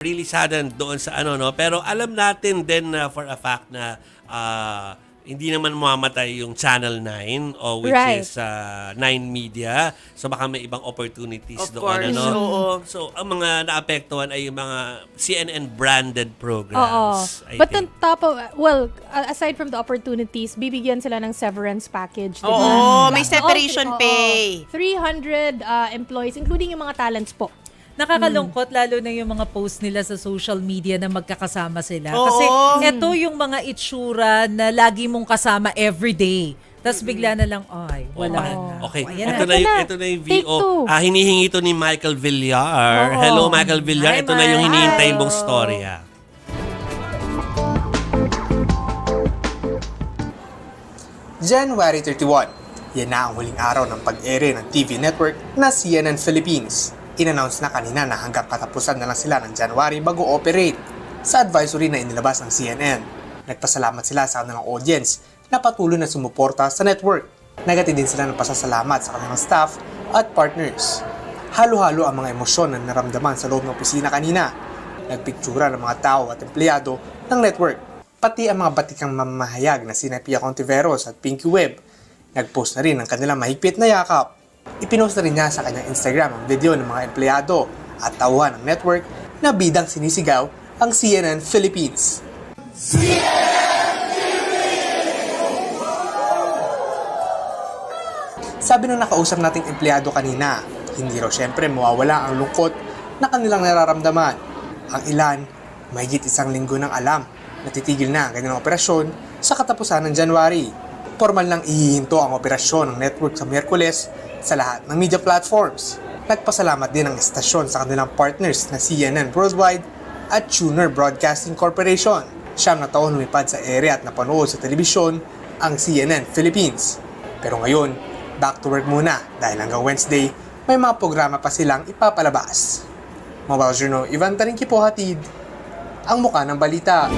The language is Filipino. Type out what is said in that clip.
really saddened doon sa ano no pero alam natin din na for a fact na ah, hindi naman mamamatay yung Channel 9 o which Right. is ah, 9 Media so baka may ibang opportunities Of doon course, ano oo. so ang mga naapektuhan ay yung mga CNN branded Oo. programs I But think. on top of, well, aside from the opportunities, bibigyan sila ng severance package. Oo, may separation Oo, pay. 300 uh, employees, including yung mga talents po. Nakakalungkot lalo na yung mga post nila sa social media na magkakasama sila. Oo. Kasi eto yung mga itsura na lagi mong kasama everyday. Tapos bigla na lang, ay, wala Okay. na. Okay, Ayan ito na. na, yung, ito na yung VO. Ah, hinihingi ito ni Michael Villar. Oo. Hello, Michael Villar. Hi, ito na yung Mike. hinihintay mong Hi. storya. January 31. Yan na ang huling araw ng pag-ere ng TV network na CNN Philippines. Inannounce na kanina na hanggang katapusan na lang sila ng January bago operate. Sa advisory na inilabas ng CNN, nagpasalamat sila sa kanilang audience na patuloy na sumuporta sa network. Nagati din sila ng pasasalamat sa kanilang staff at partners. Halo-halo ang mga emosyon na naramdaman sa loob ng opisina kanina. Nagpiktura ng mga tao at empleyado ng network pati ang mga batikang mamahayag na sina Pia Contiveros at Pinky Webb. Nag-post na rin ng kanilang mahigpit na yakap. Ipinost na rin niya sa kanyang Instagram ang video ng mga empleyado at tauhan ng network na bidang sinisigaw ang CNN Philippines. Sabi ng nakausap nating empleyado kanina, hindi raw syempre mawawala ang lungkot na kanilang nararamdaman. Ang ilan, mahigit isang linggo nang alam na titigil na ang operasyon sa katapusan ng January. Formal lang ihihinto ang operasyon ng network sa Miyerkules sa lahat ng media platforms. Nagpasalamat din ang estasyon sa kanilang partners na CNN Worldwide at Tuner Broadcasting Corporation. Siyam na taon lumipad sa ere at napanood sa telebisyon ang CNN Philippines. Pero ngayon, back to work muna dahil hanggang Wednesday, may mga programa pa silang ipapalabas. Mobile Journal, Ivan Taringki po hatid. Ang muka ng balita.